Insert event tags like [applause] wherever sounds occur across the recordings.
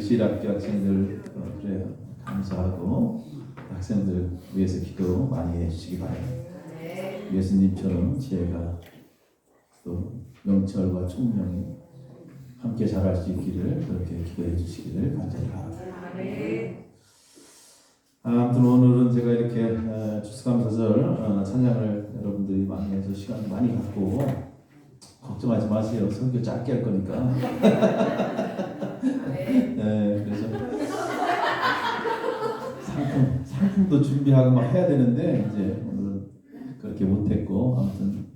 실학교 학생들 어, 그래요. 감사하고 학생들 위해서 기도 많이 해주시기 바랍니다. 예수님처럼 지혜가 또 명철과 총명이 함께 자랄 수 있기를 그렇게 기도해 주시기를 간절히 바랍니다. 아, 아무튼 오늘은 제가 이렇게 어, 추수감사절 어, 찬양을 여러분들이 많이 해서 시간 많이 갖고 걱정하지 마세요. 설교 짧게 할 거니까. [laughs] 네, 그래서 상품 상품도 준비하고 막 해야 되는데 이제 오늘은 그렇게 못했고 아무튼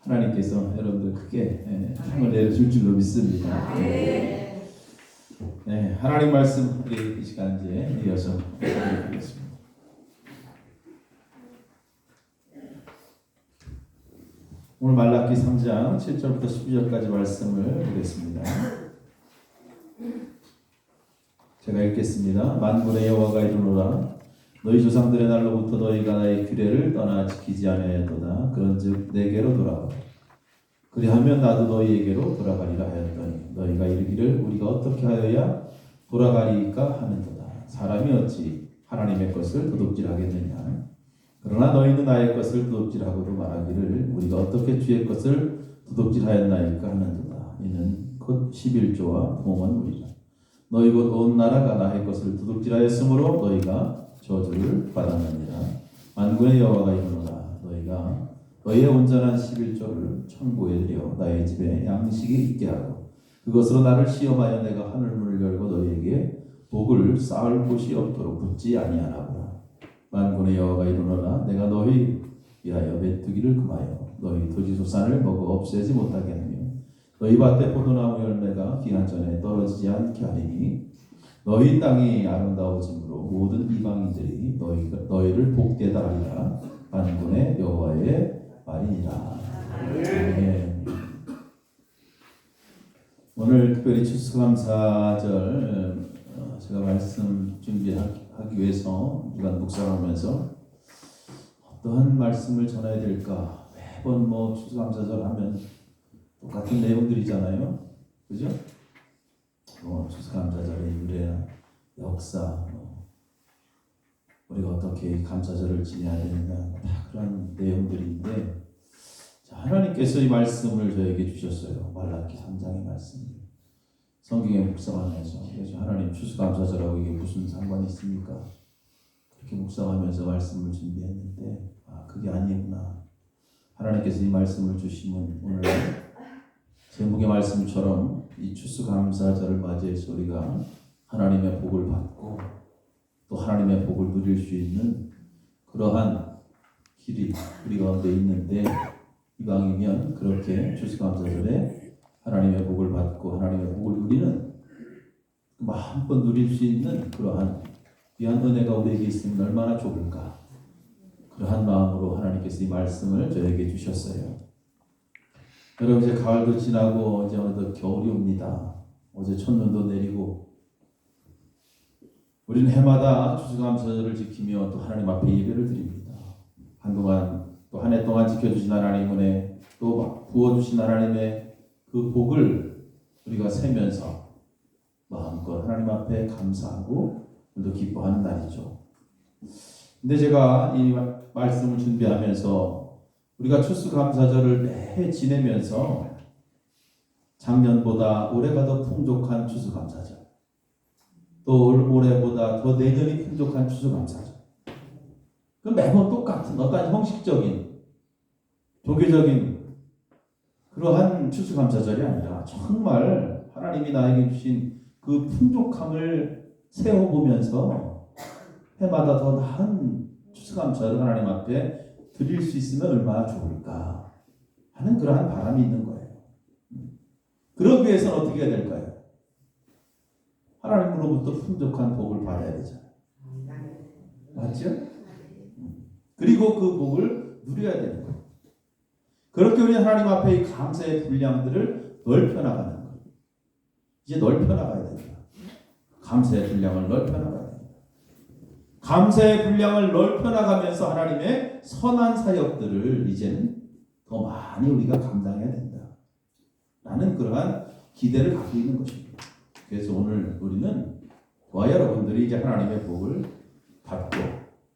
하나님께서 여러분들 크게 예, 상을 내려줄 줄로 믿습니다. 네. 네, 하나님 말씀 우리 이 시간 이제 이어서 드리겠습니다. 오늘 말라기 3장 7절부터 12절까지 말씀을 보겠습니다. 제가 읽겠습니다. 만군의 여호와가 이르노라 너희 조상들의 날로부터 너희가 나의 규례를 떠나 지키지 아니하였도다. 그런즉 내게로 돌아와. 그리하면 나도 너희에게로 돌아가리라 하였더니 너희가 이르기를 우리가 어떻게 하여야 돌아가리까 하는도다. 사람이 어찌 하나님의 것을 도둑질하겠느냐. 그러나 너희는 나의 것을 도둑질하고도 말하기를 우리가 어떻게 주의 것을 도둑질하였나이까 하는도다. 이는 곧 11조와 봉헌물이라. 너희 곧 온 나라가 나의 것을 도둑질하였으므로 너희가 저주를 받았느니라. 만군의 여호와가 이르노라. 너희가 너희의 온전한 11조를 천고에 드려 나의 집에 양식이 있게 하고 그것으로 나를 시험하여 내가 하늘문을 열고 너희에게 복을 쌓을 곳이 없도록 붙지 아니하나보라. 만군의 여호와가 이르노라. 내가 너희 위하여 메뚜기를 금하여 너희 토지소산을 먹어 없애지 못하게 하며 너희 밭에 포도나무 열매가 기한 전에 떨어지지 않게 하리니 너희 땅이 아름다워짐으로 모든 이방인들이 너희 너희를 복되다 하리라 만군의 여호와의 말이니라. 오늘 특별히 추수감사절 어, 제가 말씀 준비 하기 위해서 주간 묵상하면서 어떠한 말씀을 전해야 될까 매번 뭐 추수감사절 하면 똑같은 내용들이잖아요. 그죠? 뭐 추수감사절의 유래나 역사, 뭐 우리가 어떻게 감사절을 지내야 되느냐 다 그런 내용들인데 자, 하나님께서 이 말씀을 저에게 주셨어요. 말라기 3장의 말씀. 성경에 묵상하면서 그래서 하나님 추수감사절하고 이게 무슨 상관이 있습니까? 그렇게 묵상하면서 말씀을 준비했는데 아 그게 아니구나. 하나님께서 이 말씀을 주시면 오늘 제목의 말씀처럼 이 추수감사절을 맞이해서 우리가 하나님의 복을 받고 또 하나님의 복을 누릴 수 있는 그러한 길이 우리 가운데 있는데 이방이면 그렇게 추수감사절에 하나님의 복을 받고 하나님의 복을 누리는 마음껏 누릴 수 있는 그러한 귀한 은혜가 우리에게 있으면 얼마나 좋을까 그러한 마음으로 하나님께서 이 말씀을 저에게 주셨어요. 여러분 이제 가을도 지나고 이제 어느덧 겨울이 옵니다. 어제 첫눈도 내리고 우리는 해마다 추수감사절을 지키며 또 하나님 앞에 예배를 드립니다. 한동안 또 한 해 동안 지켜주신 하나님 은혜 또 부어주신 하나님의 그 복을 우리가 세면서 마음껏 하나님 앞에 감사하고 오늘도 기뻐하는 날이죠. 근데 제가 이 말씀을 준비하면서 우리가 추수감사절을 매해 지내면서 작년보다 올해가 더 풍족한 추수감사절 또 올해보다 더 내년이 풍족한 추수감사절 그 매번 똑같은 어떤 형식적인 종교적인 그러한 추수감사절이 아니라 정말 하나님이 나에게 주신 그 풍족함을 세워보면서 해마다 더 나은 추수감사를 하나님 앞에 드릴 수 있으면 얼마나 좋을까 하는 그러한 바람이 있는 거예요. 그러기 위해서는 어떻게 해야 될까요? 하나님으로부터 풍족한 복을 받아야 되잖아요. 맞죠? 그리고 그 복을 누려야 되는 거예요. 그렇게 우리 하나님 앞에 이 감사의 분량들을 넓혀 나가는 거예요. 이제 넓혀 나가야 됩니다. 감사의 분량을 넓혀 나가야 됩니다. 감사의 분량을 넓혀 나가면서 하나님의 선한 사역들을 이제는 더 많이 우리가 감당해야 된다. 향한 기대를 갖고 있는 것입니다. 그래서 오늘 우리는 저와 여러분들이 이제 하나님의 복을 받고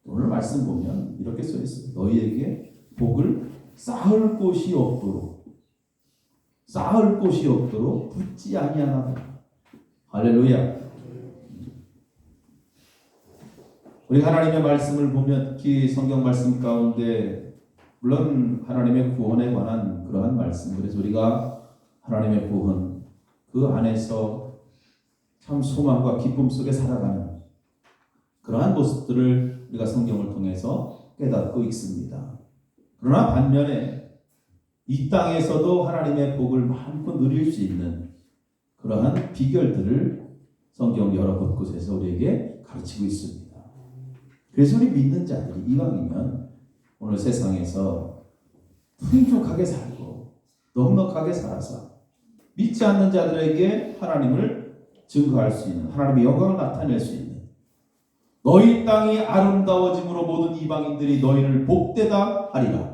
오늘 말씀 보면 이렇게 써 있어요. 너희에게 복을 쌓을 곳이 없도록 쌓을 곳이 없도록 붙지 아니하나 할렐루야. 우리 하나님의 말씀을 보면 특히 성경 말씀 가운데 물론 하나님의 구원에 관한 그러한 말씀 그래서 우리가 하나님의 구원 그 안에서 참 소망과 기쁨 속에 살아가는 그러한 모습들을 우리가 성경을 통해서 깨닫고 있습니다. 그러나 반면에 이 땅에서도 하나님의 복을 마음껏 누릴 수 있는 그러한 비결들을 성경 여러 곳곳에서 우리에게 가르치고 있습니다. 그래서 우리 믿는 자들이 이왕이면 오늘 세상에서 풍족하게 살고 넉넉하게 살아서 믿지 않는 자들에게 하나님을 증거할 수 있는 하나님의 영광을 나타낼 수 있는 너희 땅이 아름다워짐으로 모든 이방인들이 너희를 복되다 하리라.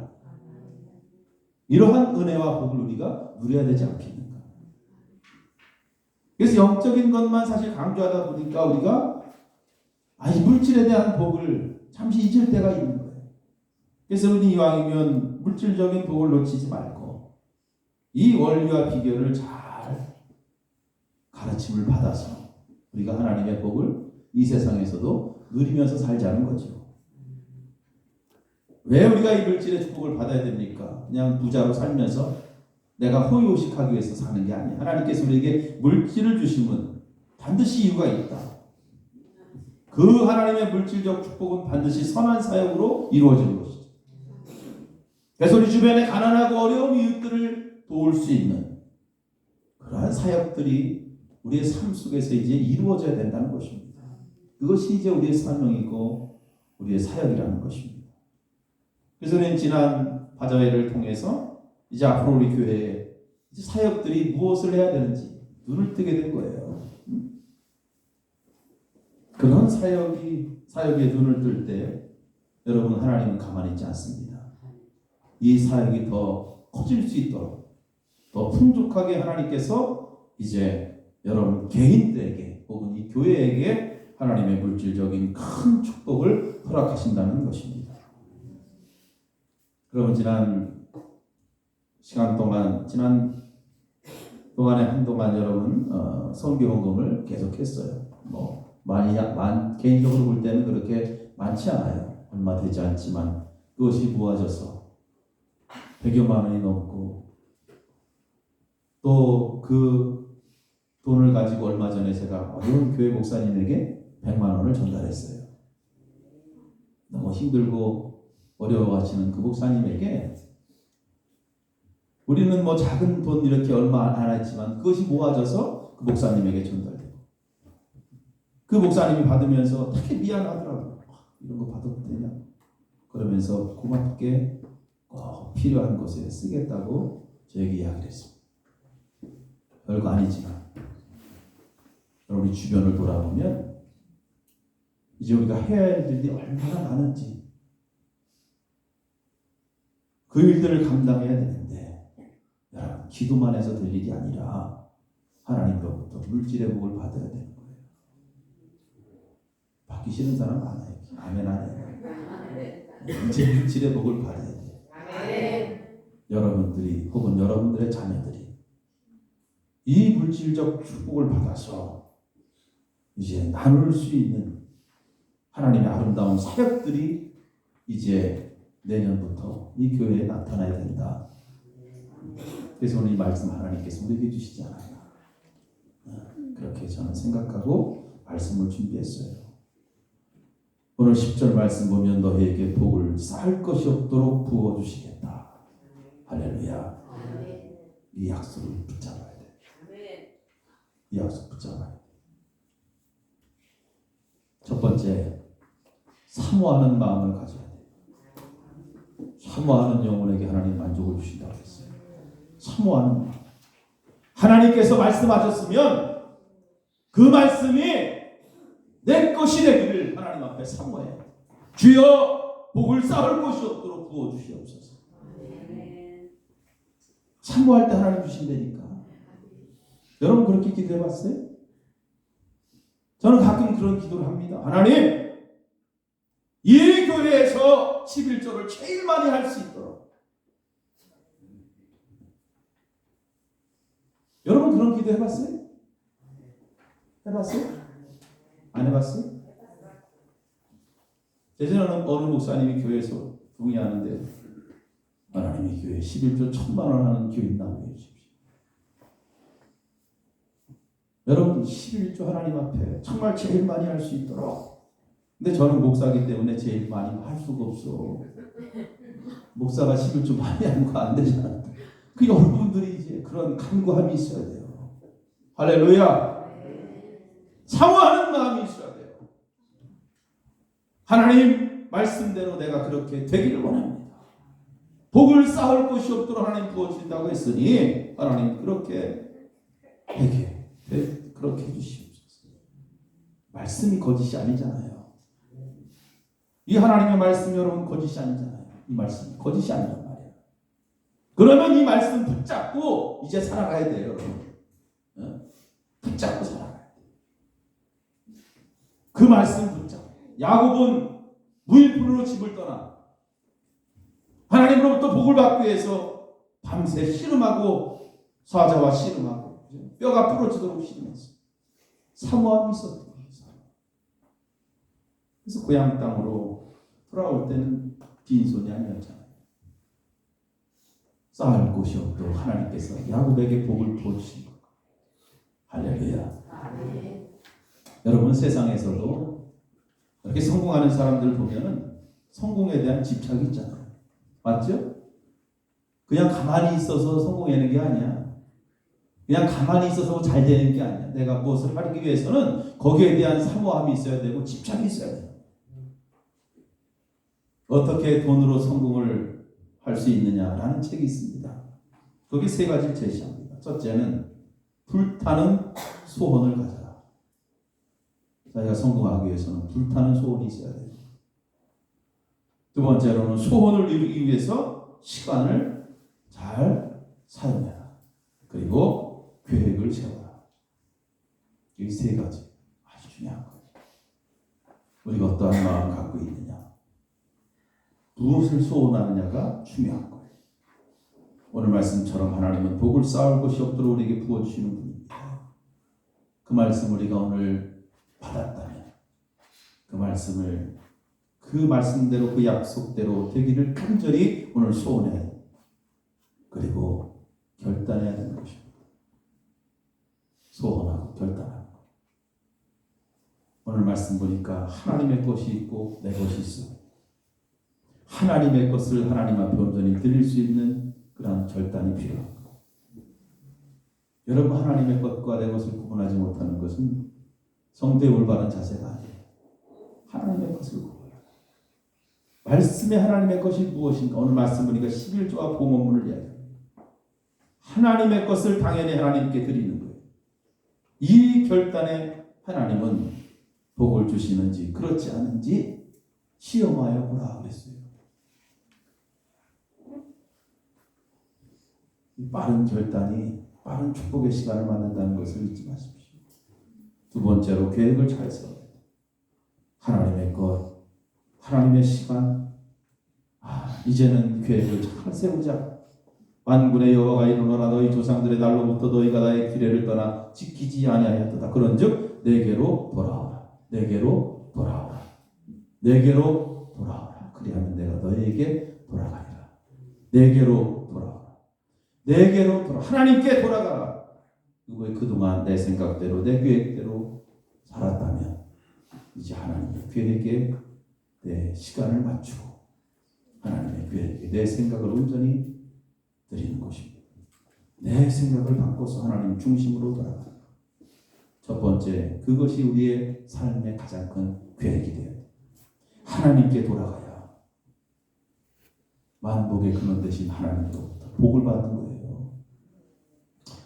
이러한 은혜와 복을 우리가 누려야 되지 않겠는가? 그래서 영적인 것만 사실 강조하다 보니까 우리가 아, 이 물질에 대한 복을 잠시 잊을 때가 있는 거예요. 그래서 우리 이왕이면 물질적인 복을 놓치지 말고 이 원리와 비결을 잘 가르침을 받아서 우리가 하나님의 복을 이 세상에서도 누리면서 살자는 거죠. 왜 우리가 이 물질의 축복을 받아야 됩니까? 그냥 부자로 살면서 내가 호의호식하기 위해서 사는 게 아니야. 하나님께서 우리에게 물질을 주심은 반드시 이유가 있다. 그 하나님의 물질적 축복은 반드시 선한 사역으로 이루어지는 것이죠. 그래서 우리 주변에 가난하고 어려운 이웃들을 도울 수 있는 그러한 사역들이 우리의 삶 속에서 이제 이루어져야 된다는 것입니다. 그것이 이제 우리의 사명이고 우리의 사역이라는 것입니다. 그래서 우리는 지난 바자회를 통해서 이제 앞으로 우리 이제 사역들이 무엇을 해야 되는지 눈을 뜨게 된 거예요. 그런 사역이 사역에 눈을 뜰 때 여러분 하나님은 가만히 있지 않습니다. 이 사역이 더 커질 수 있도록 더 풍족하게 하나님께서 이제 여러분 개인들에게 혹은 이 교회에게 하나님의 물질적인 큰 축복을 허락하신다는 것입니다. 그러면 지난 시간 동안 지난 동안에 한동안 여러분 어, 성교 헌금을 계속했어요. 뭐 많이 많 개인적으로 볼 때는 그렇게 많지 않아요. 얼마 되지 않지만 그것이 모아져서 100여만 원이 넘고 또 그 돈을 가지고 얼마 전에 제가 어려운 교회 목사님에게 100만 원을 전달했어요. 너무 힘들고 어려워하시는 그 목사님에게 우리는 뭐 작은 돈 이렇게 얼마 안 했지만 그것이 모아져서 그 목사님에게 전달되고 그 목사님이 받으면서 되게 미안하더라고요. 아, 이런 거 받아도 되냐? 그러면서 고맙게 꼭 필요한 곳에 쓰겠다고 저에게 이야기를 했습니다. 별거 아니지만 여러분이 주변을 돌아보면 이제 우리가 해야 할 일들이 얼마나 많은지 그 일들을 감당해야 되는데 여러분 기도만 해서 될 일이 아니라 하나님으로부터 물질의 복을 받아야 되는 거예요. 받기 싫은 사람 많아요. 아멘 안 해요. 이제 물질의 복을 받아야 돼요. 여러분들이 혹은 여러분들의 자녀들이 이 물질적 축복을 받아서 이제 나눌 수 있는 하나님의 아름다운 사역들이 이제 내년부터 이 교회에 나타나야 된다. 그래서 오늘 이 말씀 하나님께서 우리에게 주시지 않았나. 그렇게 저는 생각하고 말씀을 준비했어요. 오늘 10절 말씀 보면 너희에게 복을 쌓을 것이 없도록 부어주시겠다. 할렐루야. 이 약속을 붙잡아야 돼. 이 약속 붙잡아야 돼. 첫 번째, 사모하는 마음을 가져야 돼. 사모하는 영혼에게 하나님 만족을 주신다고 했어요. 사모하는. 하나님께서 말씀하셨으면 그 말씀이 내 것이 되기를 하나님 앞에 사모해. 주여 복을 쌓을 것이 없도록 부어 주시옵소서. 사모할 때 하나님 주신다니까. 여러분 그렇게 기도해 봤어요? 저는 가끔 그런 기도를 합니다. 하나님, 11조를 제일 많이 할 수 있도록. 여러분 그런 기도 해봤어요? 해봤어요? 안 해봤어요? 예전에는 어느 목사님이 교회에서 동의하는데 하나님이 교회 11조 천만 원 하는 교회 있나고 해주십시오. 여러분 11조 하나님 앞에 정말 제일 많이 할 수 있도록 근데 저는 목사기 때문에 제일 많이 할 수가 없어. 목사가 11조 많이 하는 거 안 되잖아. 그 여러분들이 이제 그런 간구함이 있어야 돼요. 할렐루야. 사모하는 마음이 있어야 돼요. 하나님 말씀대로 내가 그렇게 되기를 원합니다. 복을 쌓을 곳이 없도록 하나님 부어주신다고 했으니 하나님 그렇게 되게 되- 그렇게 해주시옵소서. 말씀이 거짓이 아니잖아요. 이 하나님의 말씀 여러분 거짓이 아니잖아요. 이 말씀 거짓이 아니란 말이에요. 그러면 이 말씀 붙잡고 이제 살아가야 돼요, 여러분. 어? 붙잡고 살아가야 돼요. 그 말씀 붙잡고. 야곱은 무일푼으로 집을 떠나 하나님으로부터 복을 받기 위해서 밤새 씨름하고 사자와 씨름하고? 뼈가 부러지도록 씨름했어. 사모함이 있었던 거예요. 그래서 고향 땅으로 돌아올 때는 빈손이 아니었잖아요. 쌓을 곳이 없도록 하나님께서 야곱에게 복을 부어주신 것. 할렐루야. 여러분 세상에서도 이렇게 성공하는 사람들 보면은 성공에 대한 집착이 있잖아요. 맞죠? 그냥 가만히 있어서 성공하는 게 아니야. 그냥 가만히 있어서 잘 되는 게 아니야. 내가 무엇을 하기 위해서는 거기에 대한 사모함이 있어야 되고 집착이 있어야 돼. 어떻게 돈으로 성공을 할 수 있느냐라는 책이 있습니다. 거기 세 가지를 제시합니다. 첫째는 불타는 소원을 가져라. 자기가 성공하기 위해서는 불타는 소원이 있어야 돼요. 두 번째로는 소원을 이루기 위해서 시간을 잘 사용해라. 그리고 계획을 세워라. 이 세 가지 아주 중요한 거예요. 우리가 어떠한 마음을 갖고 있느냐, 무엇을 소원하느냐가 중요한 거예요. 오늘 말씀처럼 하나님은 복을 쌓을 것이 없도록 우리에게 부어주시는 분입니다. 그 말씀 우리가 오늘 받았다면 그 말씀을 그 말씀대로 그 약속대로 되기를 간절히 오늘 소원해야 돼요. 그리고 결단해야 되는 것입니다. 소원하고 결단하는 것. 오늘 말씀 보니까 하나님의 것이 있고 내 것이 있어. 하나님의 것을 하나님 앞에 온전히 드릴 수 있는 그런 결단이 필요합니다. 여러분 하나님의 것과 내 것을 구분하지 못하는 것은 성도의 올바른 자세가 아니에요. 하나님의 것을. 말씀의 하나님의 것이 무엇인가? 오늘 말씀 보니까 11조와 봉헌문을 이야기합니다. 하나님의 것을 당연히 하나님께 드리는 거예요. 이 결단에 하나님은 복을 주시는지 그렇지 않은지 시험하여 보라 그랬어요. 이 빠른 결단이 빠른 축복의 시간을 만든다는 것을 잊지 마십시오. 두 번째로 계획을 잘 세워야 돼요. 하나님의 것, 하나님의 시간. 아, 이제는 계획을 잘 세우자. 만군의 여호와가 이르노라 너희 조상들의 날로부터 너희가 나의 규례를 떠나 지키지 아니하였도다. 그런즉 내게로 돌아오라. 내게로 돌아오라. 내게로 돌아오라. 그리하면 내가 너희에게 돌아가리라. 내게로. 내게로 돌아 하나님께 돌아가라. 그거에 그동안 내 생각대로 내 계획대로 살았다면 이제 하나님의 계획에 내 시간을 맞추고 하나님의 계획에 내 생각을 온전히 드리는 것입니다. 내 생각을 바꿔서 하나님 중심으로 돌아가는 것. 첫 번째 그것이 우리의 삶의 가장 큰 계획이 돼요. 하나님께 돌아가야 만복의 근원 되신 하나님으로부터 복을 받는 거예요.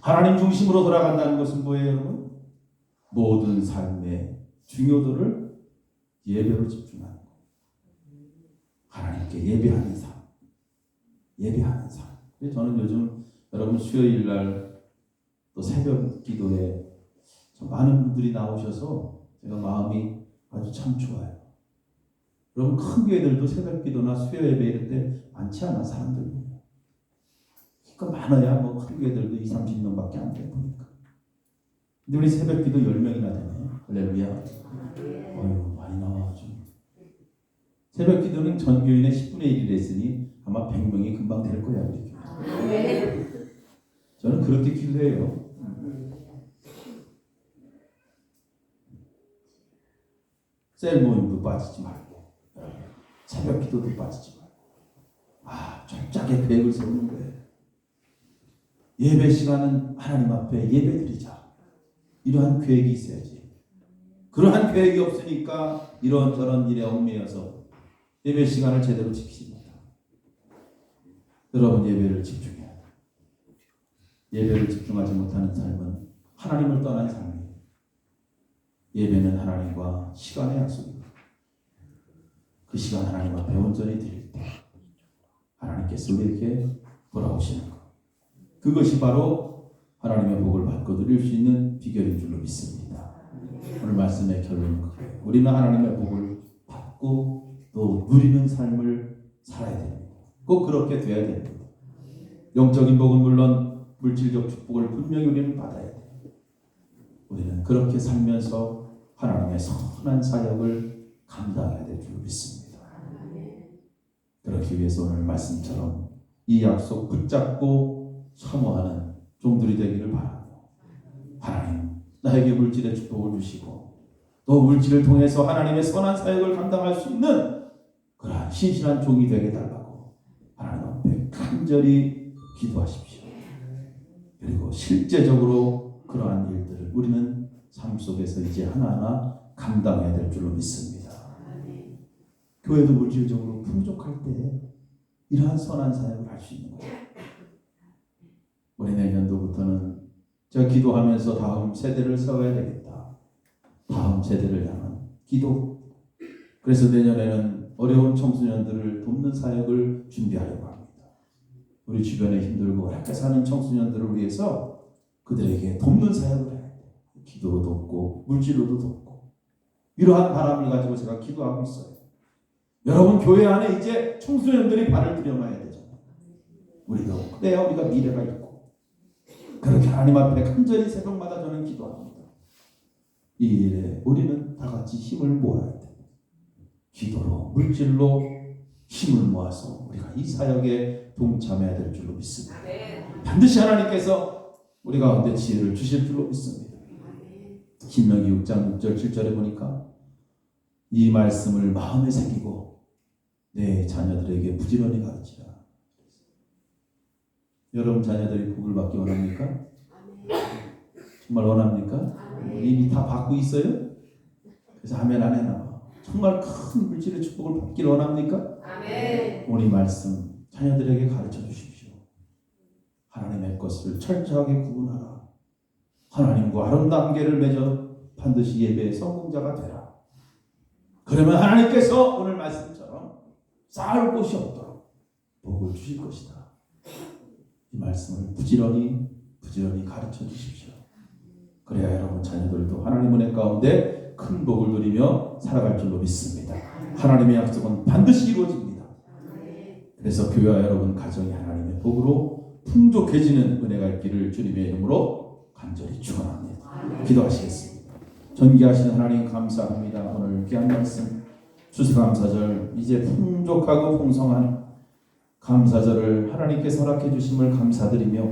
하나님 중심으로 돌아간다는 것은 뭐예요, 여러분? 모든 삶의 중요도를 예배로 집중하는 거. 하나님께 예배하는 삶. 예배하는 삶. 저는 요즘 여러분 수요일 날 또 새벽 기도에 참 많은 분들이 나오셔서 제가 마음이 아주 참 좋아요. 여러분 큰 교회들도 새벽 기도나 수요 예배 이럴 때 많지 않아 사람들. 그러니까 많아야 뭐큰 교회들도 2, 30명밖에 안 돼 보니까. 근데 우리 새벽 기도 10명이나 되네. 할렐루야. 어휴 많이 나와 좀. 새벽 기도는 전 교인의 10분의 1이 됐으니 아마 100명이 금방 될 거야 우리 교회. 저는 그렇게 기도해요. 셀 모임도 빠지지 말고 새벽 기도도 빠지지 말고 아 철저하게 계획을 세우는 거예요. 예배 시간은 하나님 앞에 예배드리자. 이러한 계획이 있어야지. 그러한 계획이 없으니까 이런저런 일에 얽매여서 예배 시간을 제대로 지키지 못하고 여러분 예배를 집중해야 돼. 예배를 집중하지 못하는 삶은 하나님을 떠난 삶이에요. 예배는 하나님과 시간의 약속입니다. 그 시간 하나님 앞에 온전히 드릴 때 하나님께서 우리에게 돌아오시는 것. 그것이 바로 하나님의 복을 받고 누릴 수 있는 비결인 줄로 믿습니다. 오늘 말씀의 결론은 그래요. 우리는 하나님의 복을 받고 또 누리는 삶을 살아야 됩니다. 꼭 그렇게 돼야 됩니다. 영적인 복은 물론 물질적 축복을 분명히 우리는 받아야 돼요. 우리는 그렇게 살면서 하나님의 선한 사역을 감당해야 될 줄 믿습니다. 그렇기 위해서 오늘 말씀처럼 이 약속 붙잡고 사모하는 종들이 되기를 바라고 하나님 나에게 물질의 축복을 주시고 또 물질을 통해서 하나님의 선한 사역을 감당할 수 있는 그러한 신실한 종이 되게 달라고 하나님 앞에 간절히 기도하십시오. 그리고 실제적으로 그러한 일들을 우리는 삶 속에서 이제 하나하나 감당해야 될 줄로 믿습니다. 교회도 물질적으로 풍족할 때 이러한 선한 사역을 할 수 있는 거예요. 우리 내년도부터는 제가 기도하면서 다음 세대를 세워야 되겠다. 다음 세대를 향한 기도. 그래서 내년에는 어려운 청소년들을 돕는 사역을 준비하려고 합니다. 우리 주변에 힘들고 어렵게 사는 청소년들을 위해서 그들에게 돕는 사역을 해야 돼요. 기도로 돕고 물질로도 돕고 이러한 바람을 가지고 제가 기도하고 있어요. 여러분 교회 안에 이제 청소년들이 발을 들여놔야 되잖아요. 우리도 그래야 우리가 미래가 있고 그렇게 하나님 앞에 간절히 새벽마다 저는 기도합니다. 이 일에 우리는 다 같이 힘을 모아야 돼. 기도로 물질로 힘을 모아서 우리가 이 사역에 동참해야 될 줄로 믿습니다. 반드시 하나님께서 우리 가운데 지혜를 주실 줄로 믿습니다. 신명기 6장 6절 7절에 보니까 이 말씀을 마음에 새기고 내 자녀들에게 부지런히 가르치라. 여러분 자녀들이 복을 받기 원합니까? 정말 원합니까? 이미 다 받고 있어요? 그래서 하면 안 해나 봐. 정말 큰 물질의 축복을 받기를 원합니까? 오늘 이 말씀 자녀들에게 가르쳐 주십시오. 하나님의 것을 철저하게 구분하라. 하나님과 아름다운 계를 맺어 반드시 예배의 성공자가 되라. 그러면 하나님께서 오늘 말씀처럼 쌓을 곳이 없도록 복을 주실 것이다. 이 말씀을 부지런히 부지런히 가르쳐 주십시오. 그래야 여러분 자녀들도 하나님 은혜 가운데 큰 복을 누리며 살아갈 줄로 믿습니다. 하나님의 약속은 반드시 이루어집니다. 그래서 교회와 여러분 가정이 하나님의 복으로 풍족해지는 은혜가 있기를 주님의 이름으로 간절히 축원합니다. 기도하시겠습니다. 전기하시는 하나님 감사합니다. 오늘 귀한 말씀 추수감사절 이제 풍족하고 풍성한 감사절을 하나님께서 허락해 주심을 감사드리며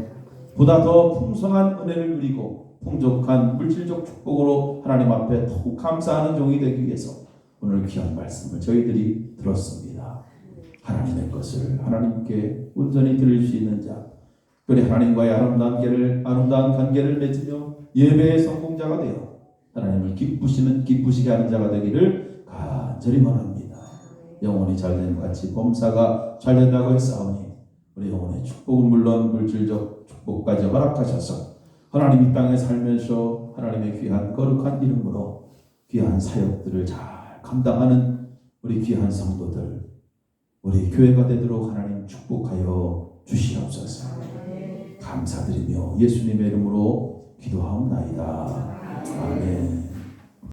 보다 더 풍성한 은혜를 누리고 풍족한 물질적 축복으로 하나님 앞에 더욱 감사하는 종이 되기 위해서 오늘 귀한 말씀을 저희들이 들었습니다. 하나님의 것을 하나님께 온전히 드릴 수 있는 자, 그리 하나님과의 아름다운 관계를 아름다운 관계를 맺으며 예배의 성공자가 되어 하나님을 기쁘시는 기쁘시게 하는 자가 되기를 간절히 원합니다. 영혼이 잘된 같이 범사가 잘된다고 했사오니 우리 영혼의 축복은 물론 물질적 축복까지 허락하셔서 하나님 이 땅에 살면서 하나님의 귀한 거룩한 이름으로 귀한 사역들을 잘 감당하는 우리 귀한 성도들 우리 교회가 되도록 하나님 축복하여 주시옵소서 감사드리며 예수님의 이름으로 기도하옵나이다.